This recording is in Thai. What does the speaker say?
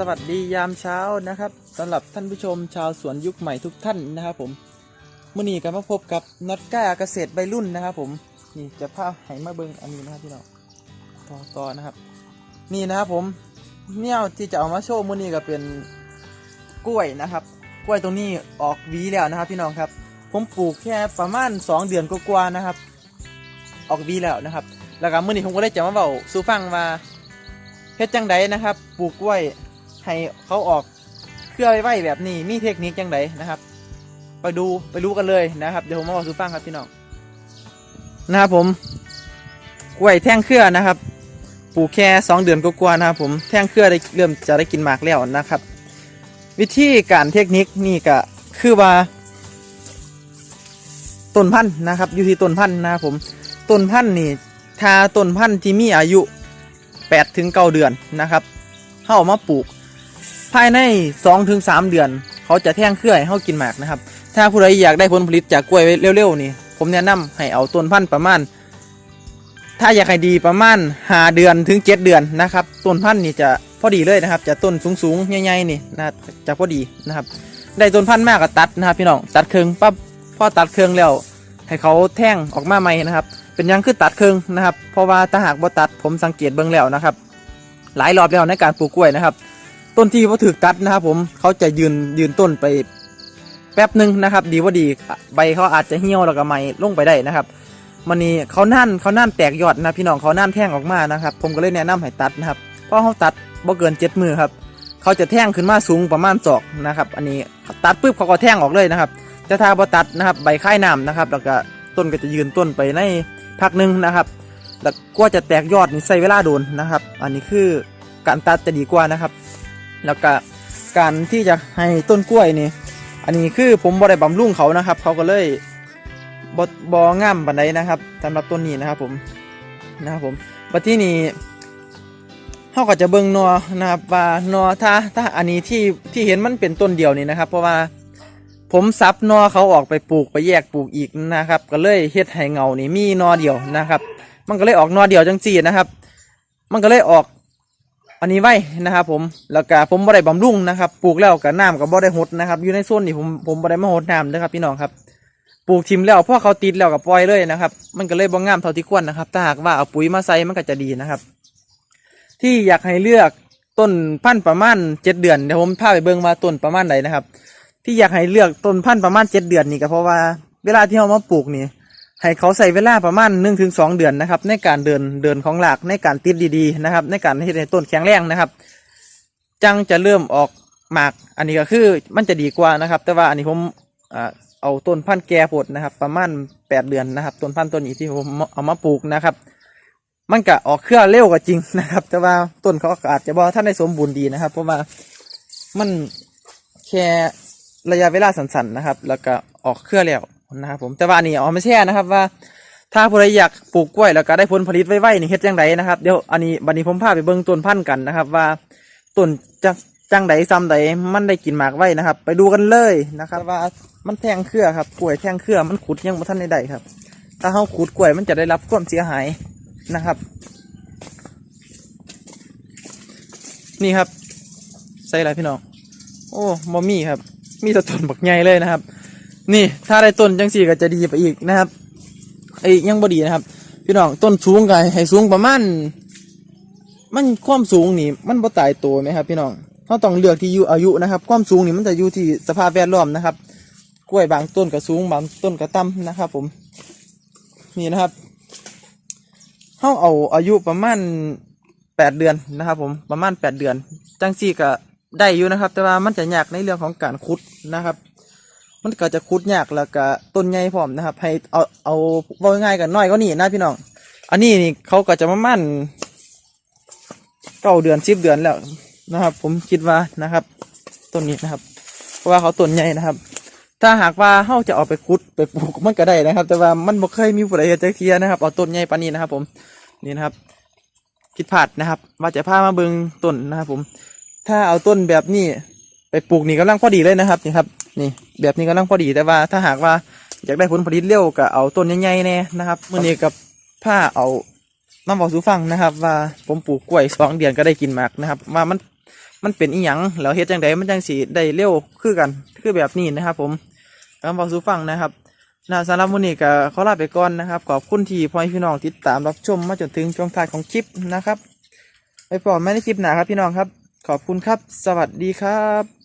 สวัสดียามเช้านะครับสำหรับท่านผู้ชมชาวสวนยุคใหม่ทุกท่านนะครับผมมื่อนี้ก็มาพบกับน็อตก้าเกษตรใบรุ่นนะครับ ผมนี่จะพาให้มาเบิงอันนี้นะครับพี่น้องต่อต่อนะครับ นี่นะครับผมเนี่ยที่จะเอามาโชว์มื่อนี้ก็เป็นกล้วยนะครับ กล้วยตรงนี้ออกหวีแล้วนะครับ พี่น้องครับ ผมปลูกแค่ประมาณ 2 เดือนกว่าๆนะครับ ออกหวีแล้วนะครับ แล้วก็มื่อนี้ผมก็ได้จะมาเบาสู่ฟังว่าเฮ็ดจังไดนะครับ ปลูกกล้วย ให้เขาออกเครื่อไว้แบบนี้มีเทคนิคจังไดนะครับ ไปดูไปรู้กันเลยนะครับ เดี๋ยวผมมาบอกสู่ฟังครับพี่น้องนะครับผมกล้วยแท่งเครือนะครับ ปลูกแค่สองเดือนก็กว่านะครับผมแท่งเครือได้เริ่มจะได้กินหมากแล้วนะครับ วิธีการเทคนิคนี่ก็คือว่าต้นพันธุ์นะครับอยู่ที่ต้นพันธุ์นะครับผมต้นพันธุ์นี่ถ้าต้นพันธุ์ที่มีอายุ8ถึง9เดือนนะครับเข้ามาปลูก ภายใน2ถึง3เดือน เขาจะแท่งเครื่อให้เขากินหมากนะครับ ถ้าผู้ใดอยากได้ผลผลิตจากกล้วยเร็วๆนี่ ผมแนะนำให้เอาต้นพันธุ์ประมาณ ถ้าอยากให้ดีประมาณ5เดือนถึง 7 เดือนนะครับ ต้นพันธุ์นี่จะพอดีเลยนะครับ จะต้นสูงๆใหญ่ๆนี่นะจะพอดีนะครับ ได้ต้นพันธุ์มากก็ตัดนะครับ พี่น้อง ตัดเครืองปั๊บพอตัดเครืองแล้วให้เขาแท่งออกมาใหม่นะครับ เป็นยังคือตัดเครืองนะครับ เพราะว่าถ้าหากบ่ตัดผมสังเกตเบิ่งแล้วนะครับ หลายรอบแล้วในการปลูกกล้วยนะครับ ต้นที่ว่าถือตัดนะครับผมเขาจะยืนยืนต้นไปแป๊บหนึ่งนะครับ ดีว่าดีใบเขาอาจจะเหี่ยวแล้วก็ไหมลงไปได้นะครับมันนี่เขานั่นเขานั่นแตกยอดนะพี่น้องเขานั่นแท่งออกมานะครับ ผมก็เลยแนะนำให้ตัดนะครับเพราะเขาตัดบ่เกินเจ็ดมือครับเขาจะแท่งขึ้นมาสูงประมาณศอกนะครับ อันนี้ตัดปุ๊บเขาก็แท่งออกเลยนะครับแต่ถ้าบ่ตัดนะครับใบค่ายน้ำนะครับ แล้วก็ต้นก็จะยืนต้นไปในพักหนึ่งนะครับ แล้วก็จะแตกยอดนี่ใส่เวลาโดนนะครับ อันนี้คือการตัดจะดีกว่านะครับ แล้วก็การที่จะให้ต้นกล้วยนี่ อันนี้คือผมบ่ได้บำรุงเขานะครับ เขาก็เลยบ่บ่ง่ามบันไดนะครับสำหรับต้นนี้นะครับผมนะครับผมบัดที่นี้เขาก็จะเบิ่งนอนะครับว่านอถ้าถ้าอันนี้ที่ที่เห็นมันเป็นต้นเดียวนี่นะครับ เพราะว่าผมซับนอเขาออกไปปลูกไปแยกปลูกอีกนะครับ ก็เลยเฮ็ดให้เงานี่มีนอเดียวนะครับ มันก็เลยออกนอเดียวจังจีนะครับ มันก็เลยออก อันนี้ไว้นะครับ ผมแล้วก็ผมบ่ได้บำรุงนะครับปลูกแล้วกับน้ำกับบ่ได้หดนะครับอยู่ในโซนนี่ผมผมบ่ได้มาหดน้ำนะครับพี่น้องครับปลูกทิมแล้วพอเขาติดแล้วก็ปล่อยเลยนะครับ มันก็เลยบ่งามเท่าที่ควรนะครับ ถ้าหากว่าเอาปุ๋ยมาใส่มันก็จะดีนะครับ ที่อยากให้เลือกต้นพันธุ์ประมาณเจ็ดเดือนเดี๋ยวผมพาไปเบิ่งว่าต้นประมาณไหนนะครับ ที่อยากให้เลือกต้นพันธุ์ประมาณเจ็ดเดือนนี่ก็เพราะว่า เวลาที่เรามาปลูกนี่ ให้เขาใส่เวลาประมาณหนึ่งถึงสองเดือนนะครับ ในการเดินเดินของหลากในการติดดีๆนะครับ ในการให้ต้นแข็งแรงนะครับ จังจะเริ่มออกหมาก อันนี้ก็คือมันจะดีกว่านะครับ แต่ว่าอันนี้ผมเอาต้นพันธุ์แก่ผดนะครับ ประมาณแปดเดือนนะครับ ต้นพันธุ์ต้นนี้ที่ผมเอามาปลูกนะครับ มันก็ออกเครือเร็วกว่าจริงนะครับ แต่ว่าต้นเขาก็อาจจะบ่ท่านได้สมบูรณ์ดีนะครับ เพราะว่ามันแค่ระยะเวลาสั้นๆนะครับ แล้วก็ออกเครือแล้ว นะครับผมแต่ว่านนี้เอาไม่แช่นะครับว่า ถ้าผู้ใดอยากปลูกกล้วยแล้วก็ได้ผลผลิตไว้ๆนี่เฮ็ดจังไดนะครับเดี๋ยวอันนี้บัดนี้ผมพาไปเบิ่งต้นพันธุ์กันนะครับ ว่าต้นจะจังไดซ้ำใดมันได้กินหมากไว้นะครับ ไปดูกันเลยนะครับ ว่ามันแทงเครือครับกล้วยแทงเครือมันขุดยังบ่ทันได้ได้ครับ ถ้าเฮาขุดกล้วยมันจะได้รับความเสียหายนะครับ นี่ครับใส่อะไรพี่น้องโอ้มอมี่ครับ มีแต่ต้นบักใหญ่เลยนะครับ นี่ถ้าได้ต้นจังสี่ก็จะดีไปอีกนะครับไอ้ยังบดีนะครับ พี่น้องต้นสูงกันให้สูงประมาณมันความสูงนี่มันบ่ตายตัวไหมครับ พี่น้องเขาต้องเลือกที่อยู่อายุนะครับ ความสูงนี่มันจะอยู่ที่สภาพแวดล้อมนะครับ กล้วยบางต้นก็สูงบางต้นก็ต่ำนะครับ ผมนี่นะครับเขาเอาอายุประมาณแปดเดือนนะครับ ผมประมาณแปดเดือน จังสี่ก็ได้อยู่นะครับ แต่ว่ามันจะยากในเรื่องของการขุดนะครับ มันก็จะคุดยากแล้วก็ต้นใหญ่พร้อมนะครับ ให้เอาเอาว่าง่ายกันน้อยก็นี่นะพี่น้อง อันนี้นี่เขาก็จะประมาณเก้าเดือนสิบเดือนแล้วนะครับ ผมคิดว่านะครับต้นนี้นะครับ เพราะว่าเขาต้นใหญ่นะครับ ถ้าหากว่าเขาจะเอาไปคุดไปปลูกมันก็ได้นะครับ แต่ว่ามันบ่เคยมีผู้ใดเฮ็ดจักเทียนะครับเอาต้นใหญ่ปานนี้นะครับ ผมนี่นะครับผิดพลาดนะครับ ว่าจะพามาเบิ่งต้นนะครับ ผม ถ้าเอาต้นแบบนี้ ไปปลูกนี่กำลังพอดีเลยนะครับนี่ครับนี่แบบนี้กำลังพอดีแต่ว่าถ้าหากว่าอยากได้ผลผลิตเร็วก็เอาต้นใหญ่ๆแน่นะครับมื่อนี้กับผ้าเอามาบอกสู่ฟังนะครับ ว่าผมปลูกกล้วยสองเดือนก็ได้กินหมากนะครับว่ามันมันเป็นอีหยังแล้วเฮ็ดจังไดมันจังสิได้เร็วคือกันคือแบบนี้นะครับ ผมคำบอกสู่ฟังนะครับนะสำหรับวันนี้ก็ขอลาไปก่อนนะครับขอบคุณที่พ่อแม่พี่น้องติดตามรับชมมาจนถึงช่วงท้ายของคลิปนะครับไปพบกันใหม่ในคลิปหน้าครับพี่น้องครับ ขอบคุณครับ สวัสดีครับ